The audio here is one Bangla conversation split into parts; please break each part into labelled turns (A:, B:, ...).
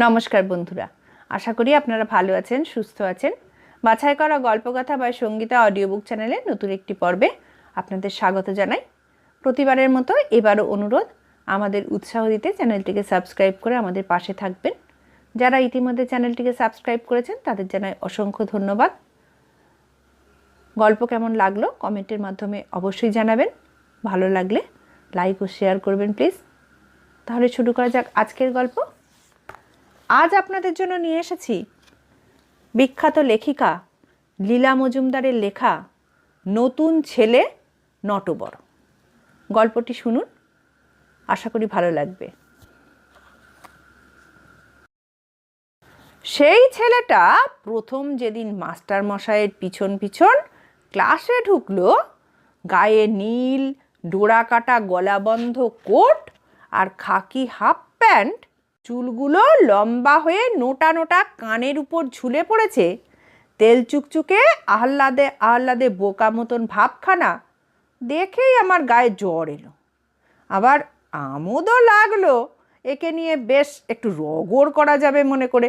A: নমস্কার বন্ধুরা। আশা করি আপনারা ভালো আছেন, সুস্থ আছেন। বাছাই করা গল্পকথা বা সঙ্গীতা অডিও বুক চ্যানেলে নতুন একটি পর্বে আপনাদের স্বাগত জানাই। প্রতিবারের মতো এবারও অনুরোধ, আমাদের উৎসাহ দিতে চ্যানেলটিকে সাবস্ক্রাইব করে আমাদের পাশে থাকবেন। যারা ইতিমধ্যে চ্যানেলটিকে সাবস্ক্রাইব করেছেন, তাদের জানাই অসংখ্য ধন্যবাদ। গল্প কেমন লাগল কমেন্টের মাধ্যমে অবশ্যই জানাবেন। ভালো লাগলে লাইক ও শেয়ার করবেন প্লিজ তাহলে শুরু করা যাক আজকের গল্প। আজ আপনাদের জন্য নিয়ে এসেছি বিখ্যাত লেখিকা লীলা মজুমদারের লেখা নতুন ছেলে নটবর। গল্পটি শুনুন, আশা করি ভালো লাগবে। সেই ছেলেটা প্রথম যেদিন মাস্টার মশাইয়ের পিছন পিছন ক্লাসে ঢুকলো, গায়ে নীল ডোরা কাটা গলাবন্ধ কোট আর খাকি হাফ প্যান্ট চুলগুলো লম্বা হয়ে নোটা নোটা কানের উপর ঝুলে পড়েছে। তেল চুকচুকে আহ্লাদে আহ্লাদে বোকা মতন ভাবখানা দেখেই আমার গায়ে জ্বর এলো। আবার আমোদও লাগল। একে নিয়ে বেশ একটু রগড় করা যাবে মনে করে।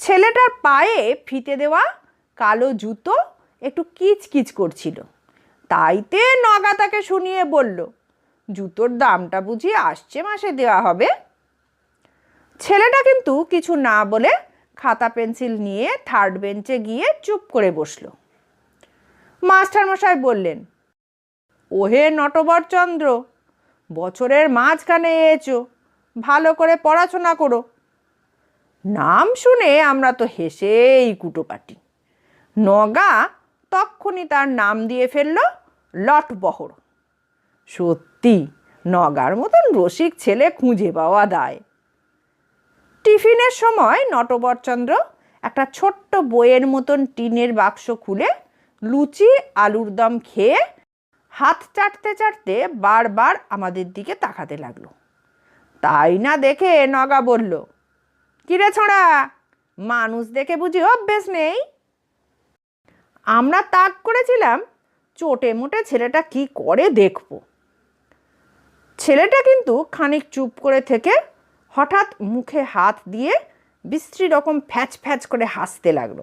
A: ছেলেটার পায়ে ফিতে দেওয়া কালো জুতো একটু কিচকিচ করছিল। তাইতে নগা তাকে শুনিয়ে বলল, জুতোর দামটা বুঝি আসছে মাসে দেওয়া হবে? ছেলেটা কিন্তু কিছু না বলে খাতা পেন্সিল নিয়ে থার্ড বেঞ্চে গিয়ে চুপ করে বসল। মাস্টারমশাই বললেন, ওহে নটবর চন্দ্র বছরের মাঝখানে এসো ভালো করে পড়াশোনা করো। নাম শুনে আমরা তো হেসেই কুটোপাটি। নগা তক্ষুনি তার নাম দিয়ে ফেলল লটবহর সত্যি, নগার মতন রসিক ছেলে খুঁজে পাওয়া দায়। টিফিনের সময় নটবরচন্দ্র একটা ছোট্ট বইয়ের মতন টিনের বাক্স খুলে লুচি, আলুর দম খেয়ে হাত চাটতে চাটতে বারবার আমাদের দিকে তাকাতে লাগল। তাই না দেখে নগা বলল, কিরে ছোঁড়া, মানুষ দেখে বুঝি অভ্যেস নেই? আমরা তাক করেছিলাম, চোটে মোটে ছেলেটা কি করে দেখব? ছেলেটা কিন্তু খানিক চুপ করে থেকে হঠাৎ মুখে হাত দিয়ে বিশ্রী রকম ফ্যাচ ফ্যাচ করে হাসতে লাগল।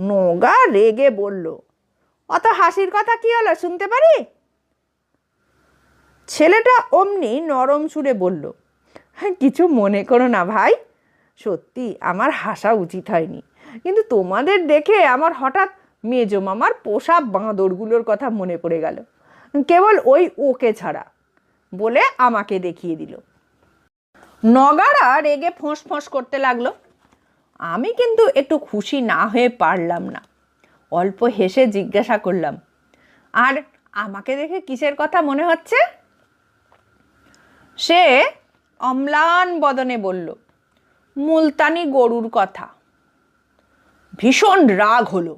A: নোগা রেগে বলল অত হাসির কথা কি হলো শুনতে পারি? ছেলেটা অমনি নরম সুরে বলল "হ্যাঁ, কিছু মনে করো না ভাই সত্যি আমার হাসা উচিত হয়নি। কিন্তু তোমাদের দেখে আমার হঠাৎ মেজো মামার পোষা বাঁদরগুলোর কথা মনে পড়ে গেল। কেবল ওই ওকে ছাড়া। বলে আমাকে দেখিয়ে দিল। নগারা রেগে ফোঁস ফোঁস করতে লাগল। আমি কিন্তু একটু খুশি না হয়ে পারলাম না। অল্প হেসে জিজ্ঞাসা করলাম, আর আমাকে দেখে কিসের কথা মনে হচ্ছে? সে অম্লান বদনে বলল, মুলতানি গরুর কথা। ভীষণ রাগ হলো।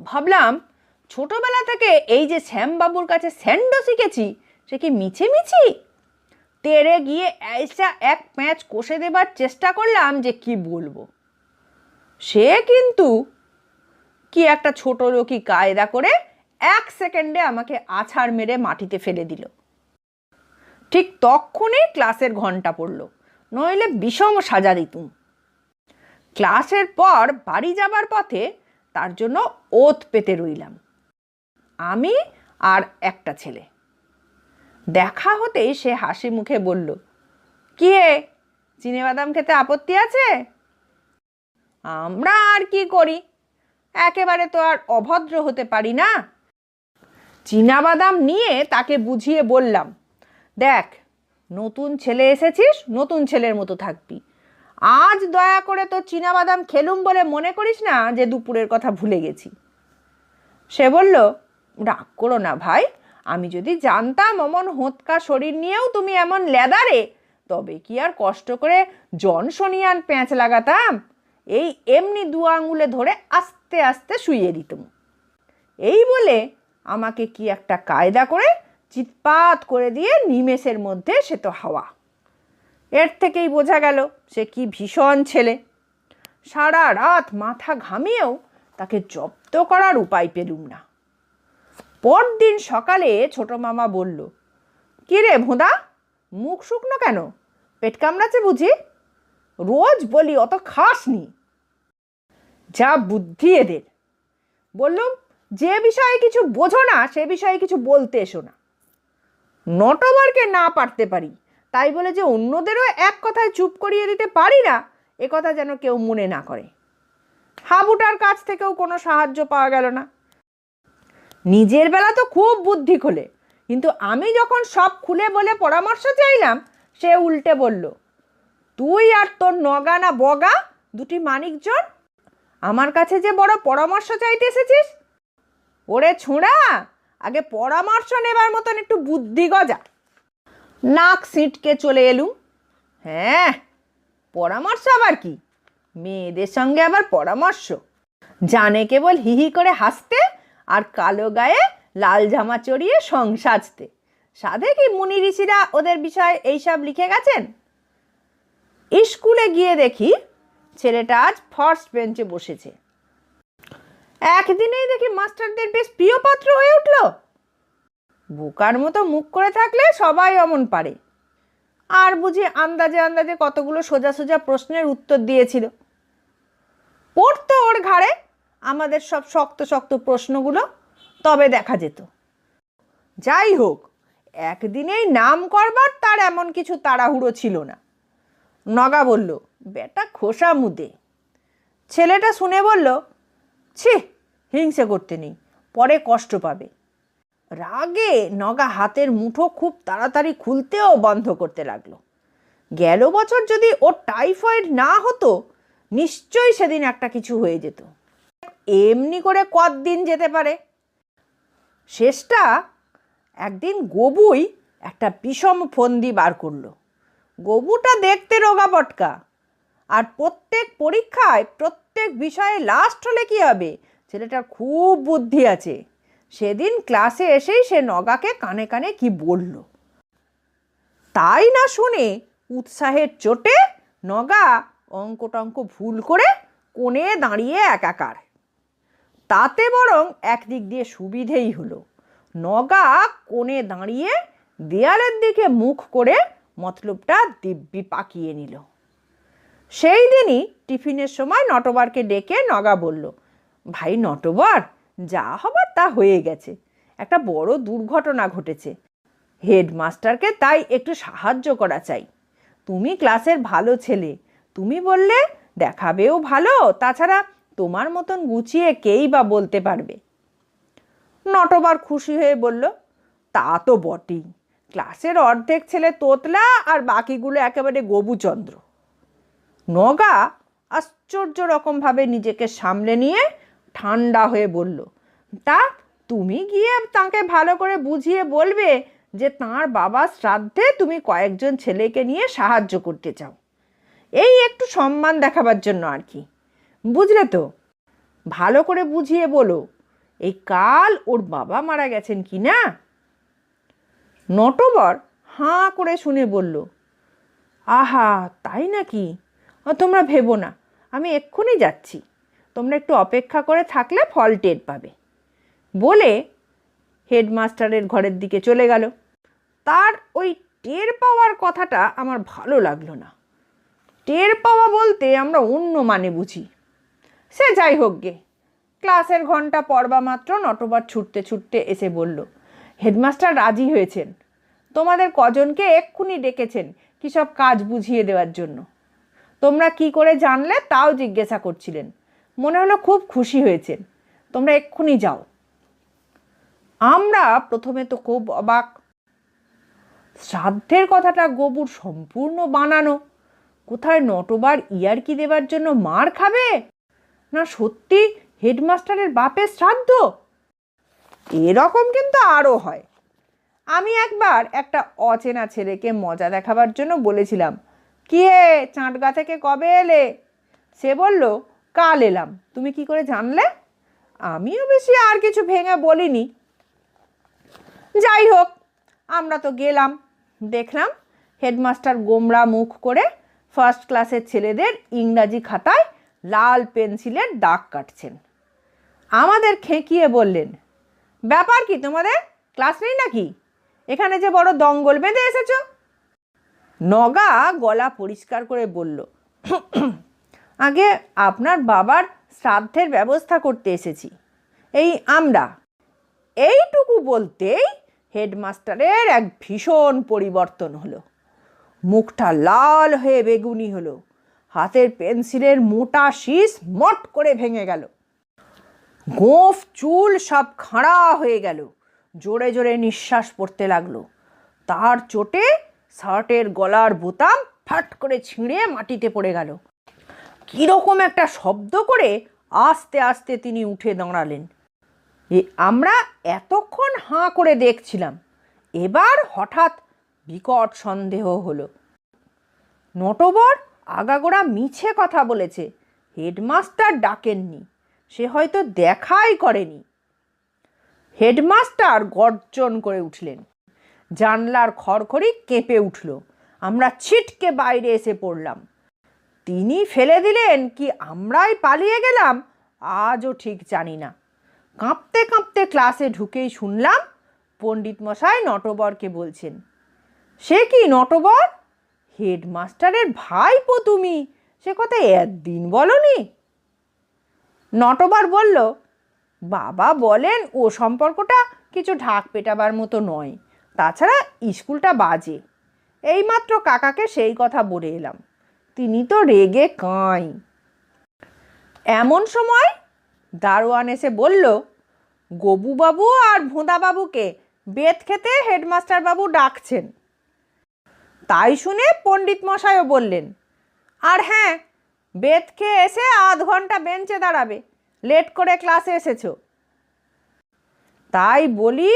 A: ভাবলাম, ছোটবেলা থেকে এই যে শ্যামবাবুর কাছে স্যান্ডো শিখেছি, সে কি মিছে মিছি তেরে গিয়ে ऐसा এক প্যাঁচ কষে দেবার চেষ্টা করলাম যে কি বলব। সে কিন্তু কি একটা ছোট লোকই কায়দা করে এক সেকেন্ডে আমাকে আছাড় মেরে মাটিতে ফেলে দিল। ঠিক তক্ষুনি ক্লাসের ঘণ্টা পড়ল, নইলে বিষম সাজা দিতুম। ক্লাসের পর বাড়ি যাবার পথে তার জন্য ওত পেতে রইলাম। আমি আর একটা ছেলে। দেখা হতেই সে হাসি মুখে বলল, কি হে চিনেবাদাম খেতে আপত্তি আছে? আমরা আর কি করি? একেবারে তো আর অভদ্র হতে পারি না। চীনাবাদাম নিয়ে তাকে বুঝিয়ে বললাম, দেখ, নতুন ছেলে এসেছিস, নতুন ছেলের মতো থাকবি। আজ দয়া করে তো চীনাবাদাম খেলুম বলে মনে করিস না যে দুপুরের কথা ভুলে গেছি। সে বলল, রাগ করো না ভাই আমি যদি জানতাম অমন হোঁতকা শরীর নিয়েও তুমি এমন লেদারে, তবে কি আর কষ্ট করে জনসনিয়ান প্যাঁচ লাগাতাম? এই এমনি দু আঙুলে ধরে আস্তে আস্তে শুইয়ে দিতুম। এই বলে আমাকে কি একটা কায়দা করে চিৎপাত করে দিয়ে নিমেষের মধ্যে সে তো হাওয়া। এর থেকেই বোঝা গেল সে কি ভীষণ ছেলে। সারা রাত মাথা ঘামিয়েও তাকে জব্দ করার উপায় পেলুম না। পরদিন সকালে ছোট মামা বলল, কি রে ভোঁদা, মুখ শুকনো কেন? পেট কামড়াচ্ছে বুঝি? রোজ বলি অত খাস নি যা বুদ্ধি এদের। বললুম, যে বিষয়ে কিছু বোঝো না, সে বিষয়ে কিছু বলতে এসো না। নটবরকে না পারতে পারি, তাই বলে যে অন্যদেরও এক কথায় চুপ করিয়ে দিতে পারি না, এ কথা যেন কেউ মনে না করে। হাবুটার কাছ থেকেও কোনো সাহায্য পাওয়া গেল না। নিজের বেলা তো খুব বুদ্ধি খোলে। কিন্তু আমি যখন সব খুলে বলে পরামর্শ চাইলাম, সে উল্টে বলল, তুই আর তোর নগা না বগা, দুটি মানিকজন? আমার কাছে যে বড় পরামর্শ চাইতে এসেছিস? ওরে ছোঁড়া, আগে পরামর্শ নেবার মতন একটু বুদ্ধি গজা। নাক সিটকে চলে এলুম। হ্যাঁ পরামর্শ আবার কি? মেয়েদের সঙ্গে আবার পরামর্শ। জানে কেবল হিহি করে হাসতে আর কালো গায়ে লাল জামা চড়িয়ে সং সাজতে। সাধে কি মুনি ঋষিরা ওদের বিষয়ে এইসব লিখে গেছেন? স্কুলে গিয়ে দেখি ছেলেটা আজ ফার্স্ট বেঞ্চে বসেছে। একদিনেই দেখি মাস্টারদের বেশ প্রিয় পাত্র হয়ে উঠল। বোকার মতো মুখ করে থাকলে সবাই অমন পারে। আর বুঝি আন্দাজে আন্দাজে কতগুলো সোজা সোজা প্রশ্নের উত্তর দিয়েছিল। পড়তো ওর ঘাড়ে আমাদের সব শক্ত শক্ত প্রশ্নগুলো তবে দেখা যেত। যাই হোক, একদিনেই নাম করবার তার এমন কিছু তাড়াহুড়ো ছিল না। নগা বলল, বেটা খোসা মুদে। ছেলেটা শুনে বলল, ছি, হিংসে করতে নেই, পরে কষ্ট পাবে। রাগে নগা হাতের মুঠো খুব তাড়াতাড়ি খুলতেও বন্ধ করতে লাগল। গেল বছর যদি ও টাইফয়েড না হতো, নিশ্চয়ই সেদিন একটা কিছু হয়ে যেত। এমনি করে কতদিন যেতে পারে? শেষটা একদিন গবুই একটা বিষম ফন্দি বার করল। গবুটা দেখতে রোগা পটকা আর প্রত্যেক পরীক্ষায়, প্রত্যেক বিষয়ে লাস্ট হলে কি হবে? ছেলেটার খুব বুদ্ধি আছে। সেদিন ক্লাসে এসেই সে নগাকে কানে কানে কি বলল। তাই না শুনে উৎসাহের চোটে নগা অঙ্ক টঙ্ক ভুল করে কোণে দাঁড়িয়ে একাকার। তাতে বরং একদিক দিয়ে সুবিধেই হলো। নগা কোণে দাঁড়িয়ে দেয়ালের দিকে মুখ করে মতলবটা দিব্যি পাকিয়ে নিল। সেই দিনই টিফিনের সময় নটবরকে ডেকে নগা বলল, ভাই নটবর, যা হবার তা হয়ে গেছে। একটা বড় দুর্ঘটনা ঘটেছে। হেডমাস্টারকে তাই একটু সাহায্য করা চাই। তুমি ক্লাসের ভালো ছেলে। তুমি বললে দেখাবেও ভালো, তাছাড়া তোমার মতন গুছিয়ে কেই বা বলতে পারবে? নটবার খুশি হয়ে বলল, তা তো বটেই। ক্লাসের অর্ধেক ছেলে তোতলা আর বাকিগুলো একেবারে গবুচন্দ্র। নগা আশ্চর্য রকমভাবে নিজেকে সামলে নিয়ে ঠান্ডা হয়ে বলল, তা তুমি গিয়ে তাকে ভালো করে বুঝিয়ে বলবে যে তাঁর বাবার শ্রাদ্ধে তুমি কয়েকজন ছেলেকে নিয়ে সাহায্য করতে চাও। এই একটু সম্মান দেখাবার জন্য আর কি। বুঝলে তো? ভালো করে বুঝিয়ে বলো এই কাল ওর বাবা মারা গেছেন কি না? নটবর হাঁ করে শুনে বলল, আহা, তাই নাকি? তোমরা ভেবো না, আমি এক্ষুনি যাচ্ছি। তোমরা একটু অপেক্ষা করে থাকলে ফল টের পাবে। বলে হেডমাস্টারের ঘরের দিকে চলে গেল। তার ওই টের পাওয়ার কথাটা আমার ভালো লাগল না। টের পাওয়া বলতে আমরা অন্য মানে বুঝি। সে যাই হোক গে। ক্লাসের ঘণ্টা পড়বা মাত্র নটবার ছুটতে ছুটতে এসে বলল, হেডমাস্টার রাজি হয়েছেন। তোমাদের কজনকে এক্ষুনি ডেকেছেন কী সব কাজ বুঝিয়ে দেওয়ার জন্য। তোমরা কি করে জানলে তাও জিজ্ঞাসা করছিলেন। মনে হলো খুব খুশি হয়েছেন। তোমরা এক্ষুনি যাও। আমরা প্রথমে তো খুব অবাক। শ্রাদ্ধের কথাটা গবুর সম্পূর্ণ বানানো। কোথায় নটবার ইয়ারকি দেবার জন্য মার খাবে? না সত্যি হেডমাস্টারের বাপের শ্রাদ্ধ? এরকম কিন্তু আরও হয়। আমি একবার একটা অচেনা ছেলেকে মজা দেখাবার জন্য বলেছিলাম, কি চাঁটগা থেকে কবে এলে? সে বলল, কাল এলাম। তুমি কি করে জানলে? আমিও বেশি আর কিছু ভেঙে বলিনি। যাই হোক, আমরা তো গেলাম। দেখলাম হেডমাস্টার গোমরা মুখ করে ফার্স্ট ক্লাসের ছেলেদের ইংরাজি খাতায় লাল পেন্সিলের দাগ কাটছেন। আমাদের খেঁকিয়ে বললেন, ব্যাপার কি তোমাদের? ক্লাস নেই নাকি? এখানে যে বড় দঙ্গল বেঁধে এসেছ? নগা গলা পরিষ্কার করে বলল, আগে আপনার বাবার শ্রাদ্ধের ব্যবস্থা করতে এসেছি। এই আমরা, এইটুকু বলতেই হেডমাস্টারের এক ভীষণ পরিবর্তন হলো। মুখটা লাল হয়ে বেগুনি হলো। হাতের পেন্সিলের মোটা শীষ মট করে ভেঙে গেল। গোঁফ, চুল সব খাঁড়া হয়ে গেল। জোরে জোরে নিঃশ্বাস পড়তে লাগল। তার চোটে শার্টের গলার বোতাম ফাট করে ছিঁড়ে মাটিতে পড়ে গেল। কীরকম একটা শব্দ করে আস্তে আস্তে তিনি উঠে দাঁড়ালেন। এ আমরা এতক্ষণ হাঁ করে দেখছিলাম। এবার হঠাৎ বিকট সন্দেহ হলো। নটবর আগাগোড়া মিছে কথা বলেছে। হেডমাস্টার ডাকেননি। সে হয়তো দেখাই করেনি। হেডমাস্টার গর্জন করে উঠলেন। জানলার খড়খড়ি কেঁপে উঠল। আমরা ছিটকে বাইরে এসে পড়লাম। তিনি ফেলে দিলেন কি আমরাই পালিয়ে গেলাম? আজও ঠিক জানি না। কাঁপতে কাঁপতে ক্লাসে ঢুকেই শুনলাম পণ্ডিত মশাই নটবরকে বলছেন, সে কি নটবর? হেডমাস্টারের ভাইপো তুমি? সে কথা একদিন বলনি। নটবার বলল, বাবা বলেন, ও সম্পর্কটা কিছু ঢাক পেটাবার মতো নয়। তাছাড়া স্কুলটা বাজে। এইমাত্র কাকাকে সেই কথা বলে এলাম। তিনি তো রেগে কাঁই। এমন সময় দারোয়ান এসে বলল, গবুবাবু আর ভোঁদাবাবুকে বেত খেতে হেডমাস্টার বাবু ডাকছেন। তাই শুনে পণ্ডিত মশাইও বললেন, আর হ্যাঁ বেদ খেয়ে এসে আধ ঘণ্টা বেঞ্চে দাঁড়াবে, লেট করে ক্লাসে এসেছ। তাই বলি,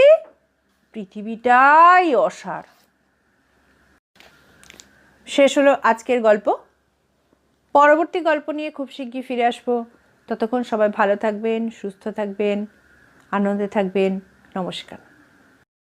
A: পৃথিবীটাই অসার। শেষ হলো আজকের গল্প। পরবর্তী গল্প নিয়ে খুব শিগগির ফিরে আসব। ততক্ষণ সবাই ভালো থাকবেন, সুস্থ থাকবেন, আনন্দে থাকবেন। নমস্কার।